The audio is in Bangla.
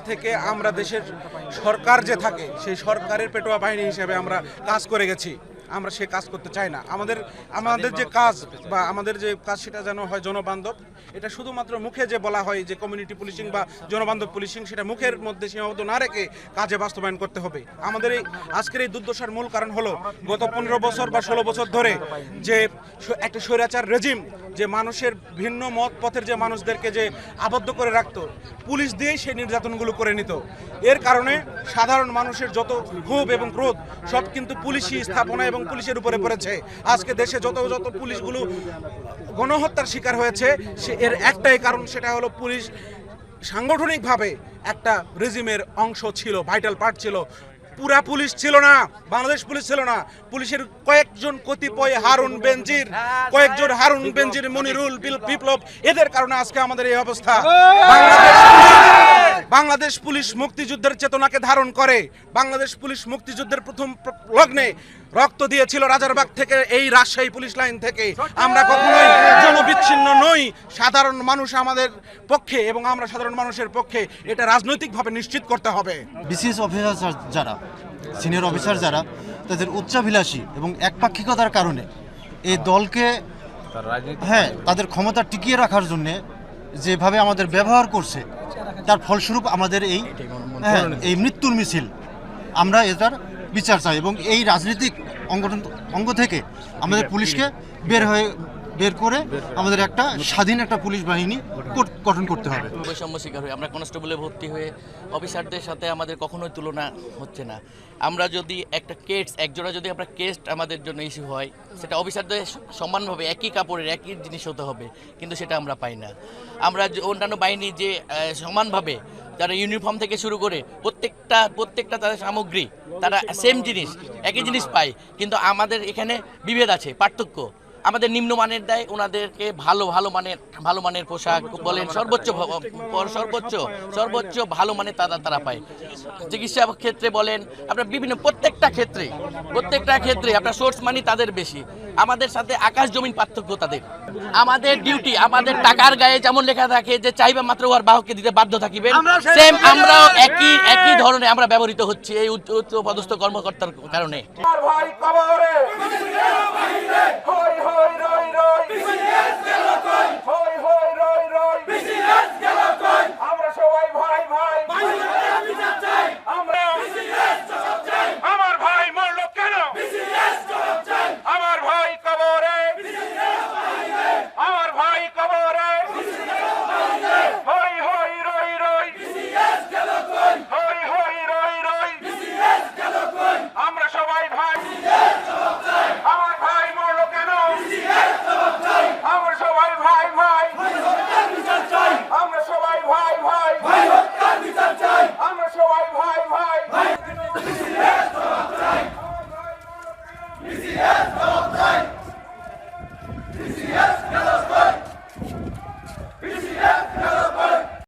থেকে আমরা দেশের সরকার যে থাকে, সেই সরকারের পেটোয়া বাহিনী হিসেবে আমরা কাজ করে গেছি। আমরা সে কাজ করতে চাই না। আমাদের আমাদের যে কাজ বা আমাদের যে কাজ সেটা যেন হয় জনবান্ধব, এটা শুধুমাত্র মুখে যে বলা হয় যে কমিউনিটি পুলিশিং বা জনবান্ধব পুলিশিং সেটা মুখের মধ্যে সীমাবদ্ধ না রেখে কাজে বাস্তবায়ন করতে হবে। আমাদের এই, আজকের এই দুর্দশার মূল কারণ হলো, গত পনেরো বছর বা ষোলো বছর ধরে যে একটা স্বৈরাচার রেজিম যে মানুষের ভিন্ন মত পথের যে মানুষদেরকে যে আবদ্ধ করে রাখতো, পুলিশ দিয়েই সেই নির্যাতনগুলো করে নিত। এর কারণে সাধারণ মানুষের যত ক্ষোভ এবং ক্রোধ, সব কিন্তু পুলিশি স্থাপনা এবং পুলিশের উপরে পড়েছে। আজকে দেশে যত যত পুলিশগুলো গণহত্যার শিকার হয়েছে, সে এর একটাই কারণ সেটা হলো পুলিশ সাংগঠনিকভাবে একটা রেজিমের অংশ ছিল, ভাইটাল পার্ট ছিল। পুরা পুলিশ ছিল না, বাংলাদেশ পুলিশ ছিল না। পুলিশের কয়েকজন কতিপয় হারুন বেনজির, কয়েকজন হারুন বেনজির, মনিরুল বিপ্লব, এদের কারণে আজকে আমাদের এই অবস্থা। বাংলাদেশ বাংলাদেশ পুলিশ মুক্তিযুদ্ধের চেতনাকে ধারণ করে। বাংলাদেশ পুলিশ মুক্তিযুদ্ধের প্রথম লগ্নে রক্ত দিয়েছিল রাজারবাগ থেকে এই রাজশাহী পুলিশ লাইন থেকে। আমরা কখনোই জনবিচ্ছিন্ন নই। সাধারণ মানুষ আমাদের পক্ষে এবং আমরা সাধারণ মানুষের পক্ষে এটা রাজনৈতিকভাবে নিশ্চিত করতে হবে। বিসিএস অফিসার যারা সিনিয়র অফিসার যারা তাদের উচ্চাভিলাষী এবং একপাক্ষিকতার কারণে এই দলকে হ্যাঁ তাদের ক্ষমতা টিকিয়ে রাখার জন্যে যেভাবে আমাদের ব্যবহার করছে তার ফলস্বরূপ আমাদের এই হ্যাঁ, এই মৃত্যুর মিছিল আমরা এটার বিচার চাই এবং এই রাজনৈতিক অঙ্গ অঙ্গ থেকে আমাদের পুলিশকে বের হয়ে বের করে আমাদের একটা স্বাধীন একটা পুলিশ বাহিনী গঠন করতে হবে। বৈষম্য শিকার হয়ে আমরা কনস্টেবলে ভর্তি হয়ে অফিসারদের সাথে আমাদের কখনোই তুলনা হচ্ছে না। আমরা যদি একটা কেটস একজোড়া যদি আমরা কেস্ট আমাদের জন্য ইস্যু হয় সেটা অফিসারদের সমানভাবে একই কাপড়ের একই জিনিস হতে হবে কিন্তু সেটা আমরা পাই না। আমরা যে অন্যান্য বাহিনী যে সমানভাবে যারা ইউনিফর্ম থেকে শুরু করে প্রত্যেকটা প্রত্যেকটা তাদের সামগ্রী তারা সেম জিনিস একই জিনিস পায় কিন্তু আমাদের এখানে বিভেদ আছে পার্থক্য। আমাদের নিম্নমানের দেয় ওনাদেরকে ভালো ভালো মানের ভালো মানের পোশাক বলেন সর্বোচ্চ সর্বোচ্চ সর্বোচ্চ ভালো মানের তারা তারা পায়। চিকিৎসা ক্ষেত্রে বলেন আপনার বিভিন্ন প্রত্যেকটা ক্ষেত্রে প্রত্যেকটা ক্ষেত্রে আপনার সোর্স মানি তাদের বেশি। আমাদের সাথে আকাশ জমিন পার্থক্য তাদের। আমাদের ডিউটি আমাদের টাকার গায়ে যেমন লেখা থাকে যে চাইবা মাত্র ওর বাহককে দিতে বাধ্য থাকিবেন সেম আমরাও একই একই ধরনের আমরা ব্যবহৃত হচ্ছি এই উচ্চ উচ্চ পদস্থ কর্মকর্তার কারণে।